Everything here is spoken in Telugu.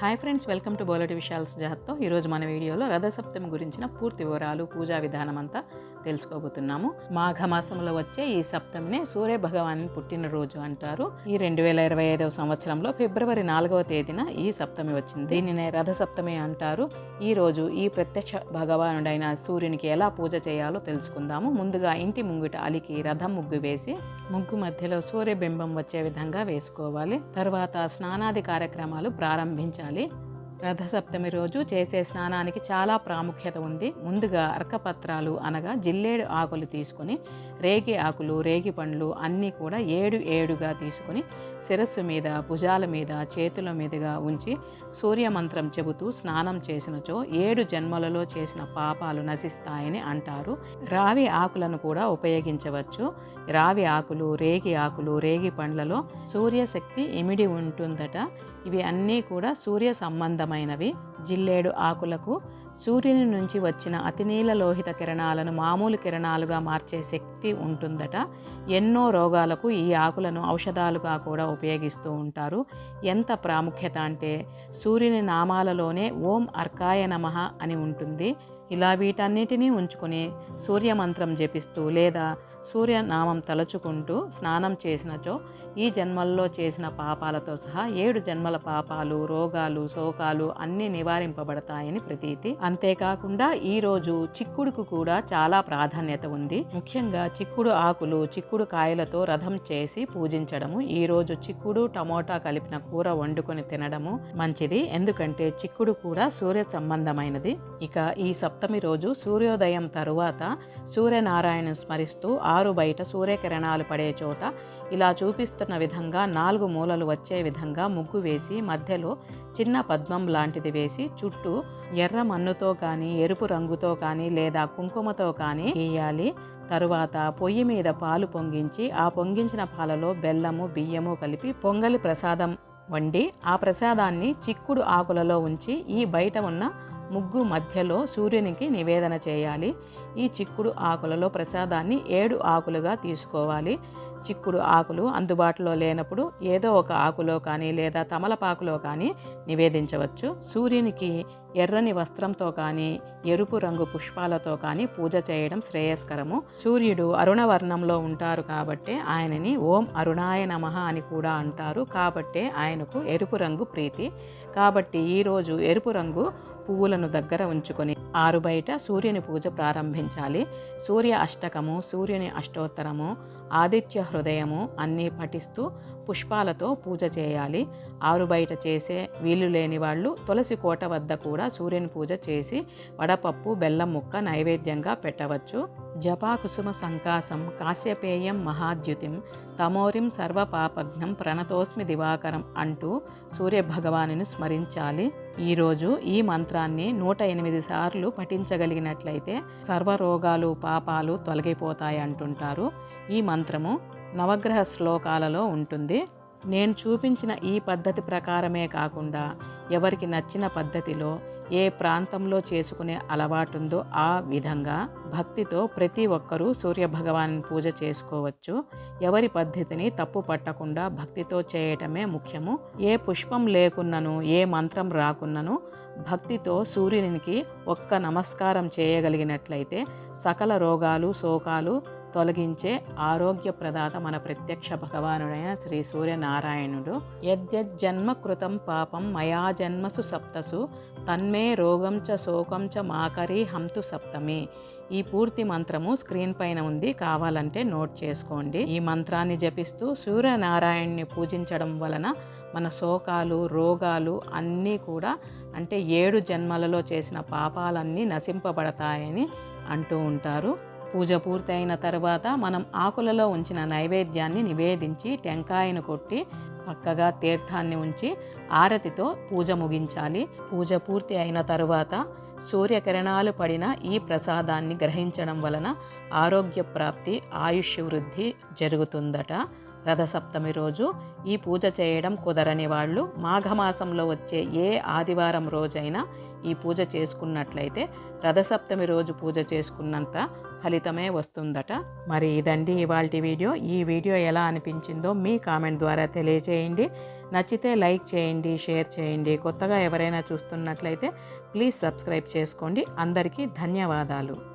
Hi friends welcome to Bolati Vishal సుజాత్తో ఈరోజు మన వీడియోలో రథసప్తమి గురించిన పూర్తి వివరాలు పూజా విధానం అంతా తెలుసుకోబోతున్నాము. మాఘమాసంలో వచ్చే ఈ సప్తమినే సూర్య భగవాన్ పుట్టినరోజు అంటారు. ఈ రెండు వేల ఇరవై ఐదవ సంవత్సరంలో ఫిబ్రవరి నాలుగవ తేదీన ఈ సప్తమి వచ్చింది. దీనినే రథసప్తమి అంటారు. ఈ రోజు ఈ ప్రత్యక్ష భగవానుడైన సూర్యునికి ఎలా పూజ చేయాలో తెలుసుకుందాము. ముందుగా ఇంటి ముంగిట అలికి రథం ముగ్గు వేసి ముగ్గు మధ్యలో సూర్యబింబం వచ్చే విధంగా వేసుకోవాలి. తర్వాత స్నానాది కార్యక్రమాలు ప్రారంభించాలి. రథసప్తమి రోజు చేసే స్నానానికి చాలా ప్రాముఖ్యత ఉంది. ముందుగా అర్కపత్రాలు అనగా జిల్లేడు ఆకులు తీసుకొని రేగి ఆకులు రేగి పండ్లు అన్నీ కూడా ఏడు ఏడుగా తీసుకొని శిరస్సు మీద భుజాల మీద చేతుల మీదుగా ఉంచి సూర్యమంత్రం చెబుతూ స్నానం చేసినచో ఏడు జన్మలలో చేసిన పాపాలు నశిస్తాయని అంటారు. రావి ఆకులను కూడా ఉపయోగించవచ్చు. రావి ఆకులు రేగి ఆకులు రేగి పండ్లలో సూర్యశక్తి ఇమిడి ఉంటుందట. ఇవి అన్నీ కూడా సూర్య సంబంధమైనవి. జిల్లేడు ఆకులకు సూర్యుని నుంచి వచ్చిన అతినీల లోహిత కిరణాలను మామూలు కిరణాలుగా మార్చే శక్తి ఉంటుందట. ఎన్నో రోగాలకు ఈ ఆకులను ఔషధాలుగా కూడా ఉపయోగిస్తూ ఉంటారు. ఎంత ప్రాముఖ్యత అంటే సూర్యుని నామాలలోనే ఓం అర్కాయ నమః అని ఉంటుంది. ఇలా వీటన్నిటినీ ఉంచుకొని సూర్యమంత్రం జపిస్తూ లేదా సూర్యనామం తలుచుకుంటూ స్నానం చేసినచో ఈ జన్మల్లో చేసిన పాపాలతో సహా ఏడు జన్మల పాపాలు రోగాలు శోకాలు అన్నీ నివారింపబడతాయని ప్రతీతి. అంతేకాకుండా ఈరోజు చిక్కుడుకు కూడా చాలా ప్రాధాన్యత ఉంది. ముఖ్యంగా చిక్కుడు ఆకులు చిక్కుడు కాయలతో రథం చేసి పూజించడము ఈరోజు చిక్కుడు టమోటా కలిపిన కూర వండుకొని తినడము మంచిది. ఎందుకంటే చిక్కుడు కూడా సూర్య సంబంధమైనది. ఇక ఈ సప్తమి రోజు సూర్యోదయం తరువాత సూర్యనారాయణ స్మరిస్తూ కారు బయట సూర్యకిరణాలు పడే చోట ఇలా చూపిస్తున్న విధంగా నాలుగు మూలలు వచ్చే విధంగా ముగ్గు వేసి మధ్యలో చిన్న పద్మం లాంటిది వేసి చుట్టూ ఎర్ర మన్నుతో కానీ ఎరుపు రంగుతో కానీ లేదా కుంకుమతో కానీ గీయాలి. తరువాత పొయ్యి మీద పాలు పొంగించి ఆ పొంగించిన పాలలో బెల్లము బియ్యము కలిపి పొంగలి ప్రసాదం వండి ఆ ప్రసాదాన్ని చిక్కుడు ఆకులలో ఉంచి ఈ బయట ఉన్న ముగ్గు మధ్యలో సూర్యునికి నివేదన చేయాలి. ఈ చిక్కుడు ఆకులలో ప్రసాదాన్ని ఏడు ఆకులుగా తీసుకోవాలి. చిక్కుడు ఆకులు అందుబాటులో లేనప్పుడు ఏదో ఒక ఆకులో కానీ లేదా తమలపాకులో కానీ నివేదించవచ్చు. సూర్యునికి ఎర్రని వస్త్రంతో కానీ ఎరుపు రంగు పుష్పాలతో కానీ పూజ చేయడం శ్రేయస్కరము. సూర్యుడు అరుణవర్ణంలో ఉంటారు కాబట్టి ఆయనని ఓం అరుణాయ నమః అని కూడా అంటారు. కాబట్టే ఆయనకు ఎరుపు రంగు ప్రీతి. కాబట్టి ఈరోజు ఎరుపు రంగు పువ్వులను దగ్గర ఉంచుకొని ఆరు బయట సూర్యుని పూజ ప్రారంభించాలి. సూర్య అష్టకము సూర్యుని అష్టోత్తరము ఆదిత్య హృదయము అన్నీ పఠిస్తూ పుష్పాలతో పూజ చేయాలి. ఆరు బయట చేసే వీలు లేని వాళ్ళు తులసి కోట వద్ద కూడా సూర్యుని పూజ చేసి వడపప్పు బెల్లం ముక్క నైవేద్యంగా పెట్టవచ్చు. జపాకుసుమ సంకాసం కాశ్యపేయం మహాద్యుతిం తమోరిం సర్వపాపఘ్నం ప్రణతోస్మి దివాకరం అంటూ సూర్యభగవాని స్మరించాలి. ఈరోజు ఈ మంత్రాన్ని నూట ఎనిమిది సార్లు పఠించగలిగినట్లయితే సర్వరోగాలు పాపాలు తొలగిపోతాయి అంటుంటారు ఈ మంత్రము నవగ్రహ శ్లోకాలలో ఉంటుంది. నేను చూపించిన ఈ పద్ధతి ప్రకారమే కాకుండా ఎవరికి నచ్చిన పద్ధతిలో ఏ ప్రాంతంలో చేసుకునే అలవాటుందో ఆ విధంగా భక్తితో ప్రతి ఒక్కరూ సూర్యభగవాన్ పూజ చేసుకోవచ్చు. ఎవరి పద్ధతిని తప్పు పట్టకుండా భక్తితో చేయటమే ముఖ్యము. ఏ పుష్పం లేకున్నను ఏ మంత్రం రాకున్నను భక్తితో సూర్యునికి ఒక్క నమస్కారం చేయగలిగినట్లయితే సకల రోగాలు శోకాలు తొలగించే ఆరోగ్య ప్రదాత మన ప్రత్యక్ష భగవానుడైన శ్రీ సూర్యనారాయణుడు. యద్యజ్జన్మ కృతం పాపం మయా జన్మసు సప్తసు తన్మే రోగం చ శోకం చ మాకరి హంతు సప్తమి. ఈ పూర్తి మంత్రము స్క్రీన్ పైన ఉంది కావాలంటే నోట్ చేసుకోండి. ఈ మంత్రాన్ని జపిస్తూ సూర్యనారాయణ్ణి పూజించడం వలన మన శోకాలు రోగాలు అన్నీ కూడా అంటే ఏడు జన్మలలో చేసిన పాపాలన్నీ నశింపబడతాయని అంటూ ఉంటారు. పూజ పూర్తయిన తర్వాత మనం ఆకులలో ఉంచిన నైవేద్యాన్ని నివేదించి టెంకాయను కొట్టి పక్కగా తీర్థాన్ని ఉంచి ఆరతితో పూజ ముగించాలి. పూజ పూర్తి అయిన తరువాత సూర్యకిరణాలు పడిన ఈ ప్రసాదాన్ని గ్రహించడం వలన ఆరోగ్య ప్రాప్తి ఆయుష్ వృద్ధి జరుగుతుందట. రథసప్తమి రోజు ఈ పూజ చేయడం కుదరని వాళ్ళు మాఘమాసంలో వచ్చే ఏ ఆదివారం రోజైనా ఈ పూజ చేసుకున్నట్లయితే రథసప్తమి రోజు పూజ చేసుకున్నంత ఫలితమే వస్తుందట. మరి ఇదండి ఇవాళ వీడియో. ఈ వీడియో ఎలా అనిపించిందో మీ కామెంట్ ద్వారా తెలియచేయండి. నచ్చితే లైక్ చేయండి షేర్ చేయండి. కొత్తగా ఎవరైనా చూస్తున్నట్లయితే ప్లీజ్ సబ్స్క్రైబ్ చేసుకోండి. అందరికీ ధన్యవాదాలు.